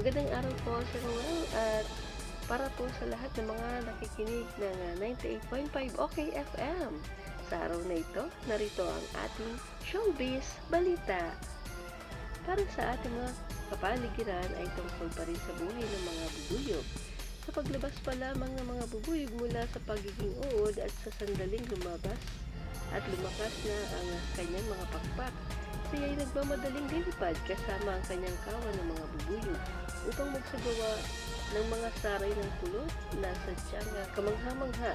Magandang araw po sa Ruel at para po sa lahat ng mga nakikinig ng ah, 98.5 OK FM. Sa araw na ito, narito ang ating showbiz balita. Para sa ating mga kapaligiran ay tungkol pa rin sa buhay ng mga bubuyog. Sa paglabas pa lamang ng mga bubuyog mula sa pagiging uod at sa sandaling lumabas at lumakas na ang kanyang mga pakpak, siya ay nagmamadaling lilipad kasama ang kanyang kawan ng mga bubuyog upang magsagawa ng mga saray ng pulot na sadyang kamangha-mangha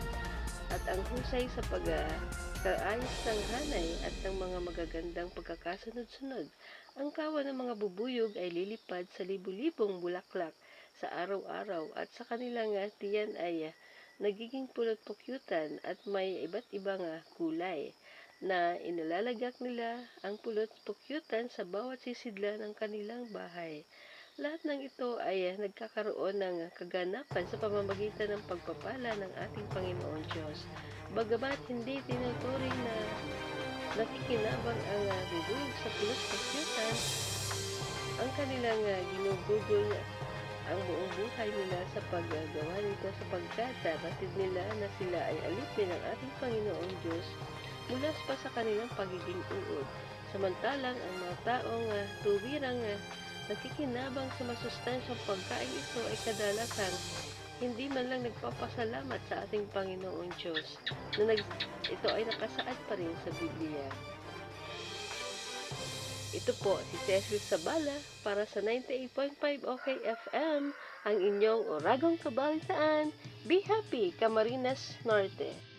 at ang husay sa pagkaayos ng hanay at ng mga magagandang pagkakasunod-sunod. Ang kawan ng mga bubuyog ay lilipad sa libu-libong bulaklak sa araw-araw at sa kanilang tiyan ay ah, nagiging pulot pukyutan at may iba't ibang kulay na inalalagak nila ang pulot pukyutan sa bawat sisidla ng kanilang bahay. Lahat ng ito ay ah, nagkakaroon ng ah, kaganapan sa pamamagitan ng pagpapala ng ating Panginoon Diyos. Bagamat hindi tinuturing na nakikinabang ang uh, bubuyog sa pulot pukyutan, ang kanilang uh, ginugugol ang buong buhay nila sa paggagawa nito sapagkat batid nila na sila ay alipin ng ating Panginoong Diyos mula pa sa kanilang pagiging uod. Samantalang ang mga taong uh, tuwirang uh, nakikinabang sa masustansyang pagkain ito ay kadalasan hindi man lang nagpapasalamat sa ating Panginoong Diyos na nag, ito ay nakasaad pa rin sa Biblia. Ito po si Cecil Sabala para sa 98.5 OK FM, ang inyong oragong kabalitaan. Be happy, Camarines Norte.